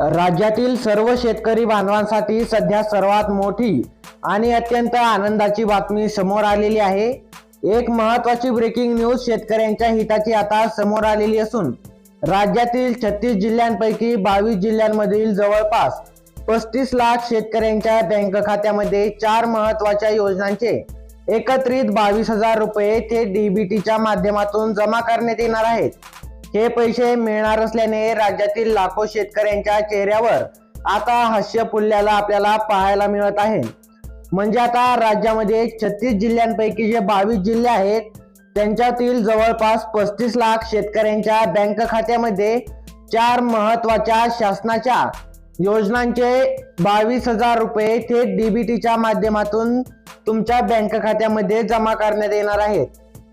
राज्यातील सर्व शेतकरी बांधवांसाठी सध्या सर्वात मोठी आणि अत्यंत आनंदाची बातमी समोर आलेली आहे. एक महत्वाची ब्रेकिंग न्यूज शेतकऱ्यांच्या हिताची आता समोर आलेली असून राज्यातील छत्तीस जिल्ह्यांपैकी बावीस जिल्ह्यांमधील जवळपास पस्तीस लाख शेतकऱ्यांच्या बँक खात्यामध्ये चार महत्त्वाच्या योजनांचे एकत्रित बावीस हजार रुपये थेट डीबीटीच्या माध्यमातून जमा करण्यात येणार आहेत. हे पैसे मिळणार असल्याने राज्यातील लाखो शेतकऱ्यांच्या चेहऱ्यावर आता हास्य फुलल्याला आपल्याला पाहायला मिळत आहे. म्हणजे आता राज्यामध्ये छत्तीस जिल्ह्यांपैकी जे बावीस जिल्हे आहेत त्यांच्यातील जवळपास पस्तीस लाख शेतकऱ्यांच्या बँक खात्यामध्ये चार महत्त्वाच्या शासनाच्या योजनांचे बावीस हजार रुपये थेट डीबीटीच्या माध्यमातून तुमच्या बँक खात्यामध्ये जमा करण्यात येणार आहेत.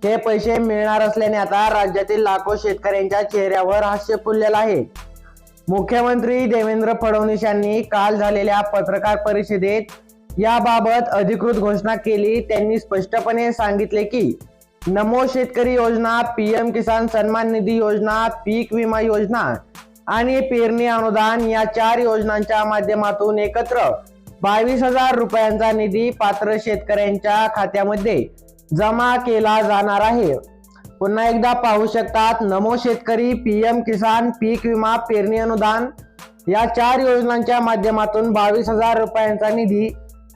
हे पैसे मिळणार असल्याने आता राज्यातील लाखो शेतकऱ्यांच्या चेहऱ्यावर हास्य फुललेलं आहे. मुख्यमंत्री देवेंद्र फडणवीस यांनी काल झालेल्या पत्रकार परिषदेत याबाबत अधिकृत घोषणा केली. त्यांनी स्पष्टपणे सांगितले की नमो शेतकरी योजना पीएम किसान सन्मान निधी योजना पीक विमा योजना आणि पेरणी अनुदान या चार योजनांच्या माध्यमातून एकत्र बावीस हजार रुपयांचा निधी पात्र शेतकऱ्यांच्या खात्यामध्ये जमा केला जाणार आहे. पुन्हा एकदा पाहू शकतात नमो शेतकरी पीएम किसान पीक विमा पेरणी अनुदान या चार योजनांच्या माध्यमातून बावीस हजार रुपयांचा निधी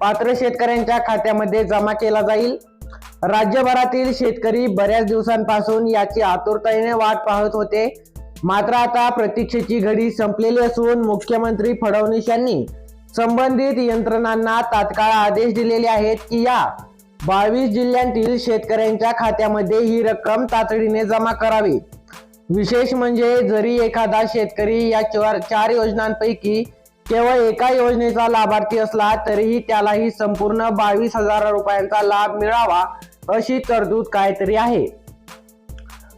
पात्र शेतकऱ्यांच्या खात्यामध्ये जमा केला जाईल. राज्यभरातील शेतकरी बऱ्याच दिवसांपासून याची आतुरतेने वाट पाहत होते. मात्र आता प्रतीक्षेची घडी संपलेली असून मुख्यमंत्री फडणवीस यांनी संबंधित यंत्रणांना तात्काळ आदेश दिलेले आहेत की या बावीस जिल्ह्यांतील शेतकऱ्यांच्या खात्यामध्ये ही रक्कम तातडीने जमा करावी. विशेष म्हणजे जरी एखादा शेतकरी या चार चार योजनांपैकी केवळ एका योजनेचा लाभार्थी असला तरीही त्यालाही संपूर्ण बावीस हजार रुपयांचा लाभ मिळावा अशी तरतूद काहीतरी आहे.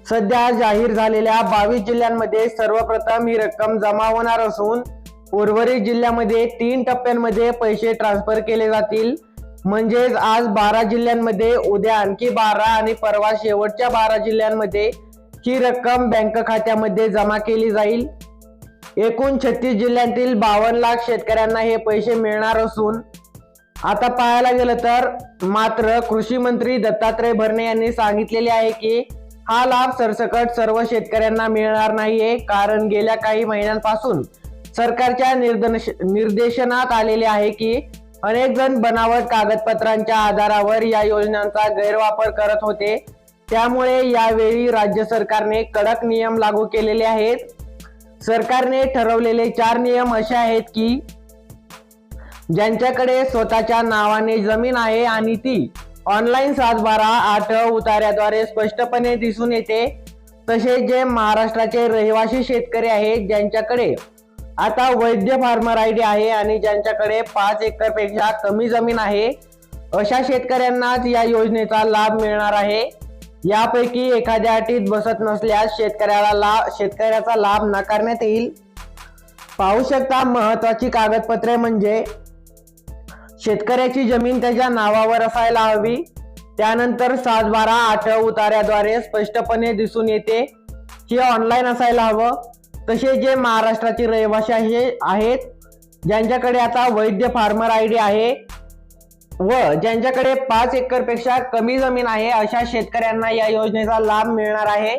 सध्या जाहीर झालेल्या बावीस जिल्ह्यांमध्ये सर्वप्रथम ही रक्कम जमा होणार असून उर्वरित जिल्ह्यामध्ये तीन टप्प्यांमध्ये पैसे ट्रान्सफर केले जातील. म्हणजेच आज बारा जिल्ह्यांमध्ये उद्या आणखी बारा आणि परवा शेवटच्या बारा जिल्ह्यांमध्ये ही रक्कम बँक खात्यामध्ये जमा केली जाईल. एकूण छत्तीस जिल्ह्यातील बावन्न लाख शेतकऱ्यांना हे पैसे मिळणार असून आता पाहायला गेलं तर मात्र कृषी मंत्री दत्तात्रय भरणे यांनी सांगितलेले आहे की हा लाभ सरसकट सर्व शेतकऱ्यांना मिळणार नाहीये कारण गेल्या काही महिन्यांपासून सरकारच्या निर्दश निर्देशनात आलेले आहे की अनेक जण बनावट कागदपत्रांच्या आधारावर या योजनांचा गैरवापर करत होते. त्यामुळे यावेळी राज्य सरकारने कडक नियम लागू केलेले आहेत. सरकारने ठरवलेले चार नियम असे आहेत की ज्यांच्याकडे स्वतःच्या नावाने जमीन आहे आणि ती ऑनलाईन सातबारा आठ उतार्याद्वारे स्पष्टपणे दिसून येते. तसेच जे महाराष्ट्राचे रहिवासी शेतकरी आहेत ज्यांच्याकडे आता वैद्य फार्मर आय डी आहे आणि ज्यांच्याकडे पाच एकरपेक्षा कमी जमीन आहे अशा शेतकऱ्यांनाच या योजनेचा लाभ मिळणार आहे. यापैकी एखाद्या अटीत बसत नसल्यास शेतकऱ्याला लाभ शेतकऱ्याचा लाभ नाकारण्यात येईल. पाहू शकता महत्वाची कागदपत्रे म्हणजे शेतकऱ्याची जमीन त्याच्या नावावर असायला हवी. त्यानंतर सात बारा आठ उतार्याद्वारे स्पष्टपणे दिसून येते हे ऑनलाईन असायला हवं. तसे जे महाराष्ट्राचे रहिवासी आहे आहेत ज्यांच्याकडे आता वैद्य फार्मर आय डी आहे व ज्यांच्याकडे पाच एकरपेक्षा कमी जमीन आहे अशा शेतकऱ्यांना या योजनेचा लाभ मिळणार आहे.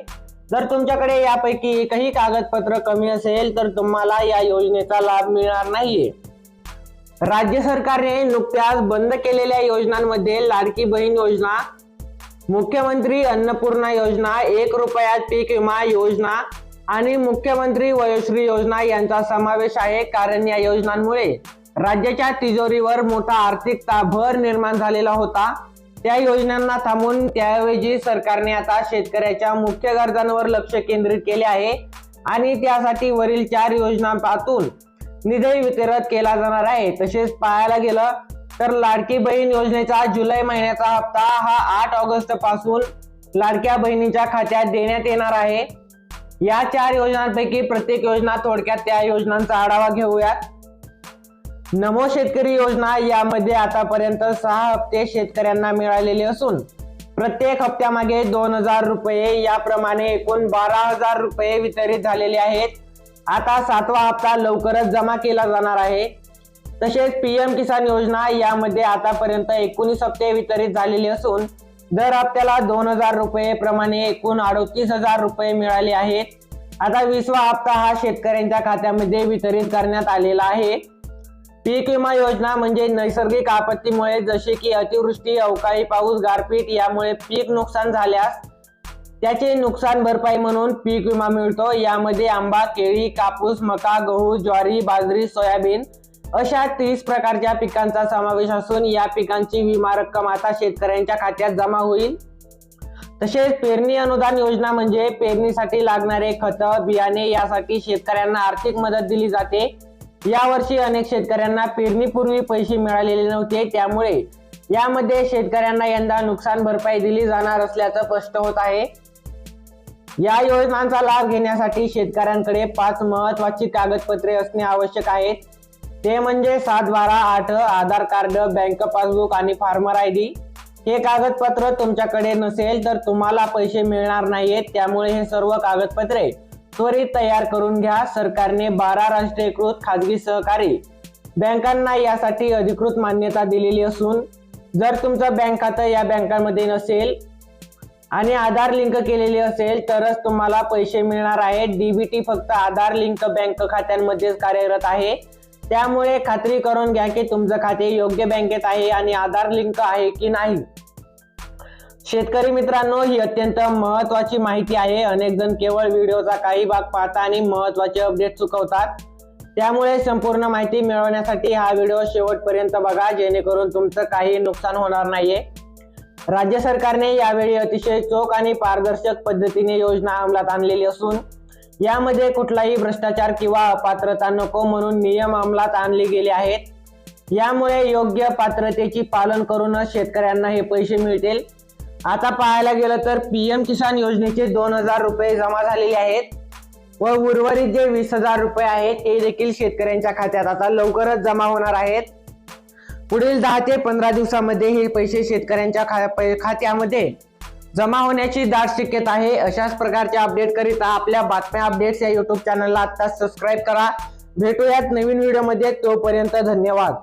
जर तुमच्याकडे यापैकी एकही कागदपत्र कमी असेल तर तुम्हाला या योजनेचा लाभ मिळणार नाहीये. राज्य सरकारने नुकत्याच बंद केलेल्या योजनांमध्ये लाडकी बहीण योजना मुख्यमंत्री अन्नपूर्णा योजना एक रुपयात पीक विमा योजना आणि मुख्यमंत्री वयोश्री योजना यांचा समावेश आहे. कारण या योजनांमुळे राज्याच्या तिजोरीवर मोठा आर्थिक भर निर्माण झालेला होता. त्या योजनांना थांबून त्याऐवजी सरकारने आता शेतकऱ्याच्या मुख्य गरजांवर लक्ष केंद्रित केले आहे. आणि त्यासाठी वरील चार योजनांपासून निधी वितरित केला जाणार आहे. तसेच पाहायला गेलं तर लाडकी बहीण योजनेचा जुलै महिन्याचा हप्ता हा आठ ऑगस्टपासून लाडक्या बहिणीच्या खात्यात देण्यात येणार आहे. या चार योजनांपैकी प्रत्येक योजना थोडक्यात त्या योजनांचा आढावा घेऊयात. नमो शेतकरी योजना यामध्ये आतापर्यंत सहा हप्ते शेतकऱ्यांना मिळालेले असून प्रत्येक हप्त्यामागे दोन हजार रुपये याप्रमाणे एकूण बारा हजार रुपये वितरित झालेले आहेत. आता सातवा हप्ता लवकरच जमा केला जाणार आहे. तसेच पीएम किसान योजना यामध्ये आतापर्यंत एकोणीस हप्ते वितरित झालेले असून दर हप्त्याला दोन हजार रुपये प्रमाणे एकूण अडोतीस हजार रुपये मिळाले आहेत. आता विसवा हप्ता हा शेतकऱ्यांच्या खात्यामध्ये वितरित करण्यात आलेला आहे. पीक विमा योजना म्हणजे नैसर्गिक आपत्तीमुळे जसे की अतिवृष्टी अवकाळी पाऊस गारपीट यामुळे पीक नुकसान झाल्यास त्याचे नुकसान भरपाई म्हणून पीक विमा मिळतो. यामध्ये आंबा केळी कापूस मका गहू ज्वारी बाजरी सोयाबीन अशा तीस प्रकारच्या पिकांचा समावेश असून या पिकांची विमा रक्कम आता शेतकऱ्यांच्या खात्यात जमा होईल. तसेच पेरणी अनुदान योजना म्हणजे पेरणीसाठी लागणारे खत बियाणे यासाठी शेतकऱ्यांना आर्थिक मदत दिली जाते. यावर्षी अनेक शेतकऱ्यांना पेरणीपूर्वी पैसे मिळालेले नव्हते त्यामुळे यामध्ये शेतकऱ्यांना यंदा नुकसान भरपाई दिली जाणार असल्याचं स्पष्ट होत आहे. या योजनांचा लाभ घेण्यासाठी शेतकऱ्यांकडे पाच महत्वाची कागदपत्रे असणे आवश्यक आहेत. ते म्हणजे सात बारा आठ आधार कार्ड बँक पासबुक आणि फार्मर आय डी. हे कागदपत्र तुमच्याकडे नसेल तर तुम्हाला पैसे मिळणार नाहीयेत त्यामुळे हे सर्व कागदपत्रे त्वरित तयार करून घ्या. सरकारने बारा राष्ट्रीयकृत खाजगी सहकारी बँकांना यासाठी अधिकृत मान्यता दिलेली असून जर तुमचं बँक खातं या बँकांमध्ये नसेल आणि आधार लिंक केलेले असेल तरच तुम्हाला पैसे मिळणार आहेत डीबीटी फक्त आधार लिंक बँक खात्यांमध्येच कार्यरत आहे. त्यामुळे खात्री करून घ्या की तुमचं खाते योग्य बँकेत आहे आणि आधार लिंक आहे की नाही. शेतकरी मित्रांनो ही अत्यंत महत्वाची माहिती आहे. अनेक जण केवळ व्हिडिओचा काही भाग पाहता आणि महत्त्वाचे अपडेट चुकवतात. त्यामुळे संपूर्ण माहिती मिळवण्यासाठी हा व्हिडिओ शेवटपर्यंत बघा जेणेकरून तुमचं काही नुकसान होणार नाहीये. राज्य सरकारने यावेळी अतिशय चोख आणि पारदर्शक पद्धतीने योजना अंमलात आणलेली असून यामध्ये कुठलाही भ्रष्टाचार किंवा अपात्रता नको म्हणून नियम अंमलात आणले गेले आहेत. यामुळे योग्य पात्रतेची पालन करूनच शेतकऱ्यांना हे पैसे मिळतील. आता पाहायला गेलं तर पीएम किसान योजनेचे दोन हजार रुपये जमा झालेले आहेत. व उर्वरित जे वीस हजार रुपये आहेत ते देखील शेतकऱ्यांच्या खात्यात आता लवकरच जमा होणार आहेत. पुढील दहा ते पंधरा दिवसामध्ये हे पैसे शेतकऱ्यांच्या खा खात्यामध्ये जमा होण्याची दाट शक्यता आहे. अशाच प्रकारच्या अपडेट करीता आपल्या बातम्या अपडेट्स या युट्यूब चॅनलला आता सबस्क्राईब करा. भेटूयात नवीन व्हिडिओमध्ये तोपर्यंत धन्यवाद.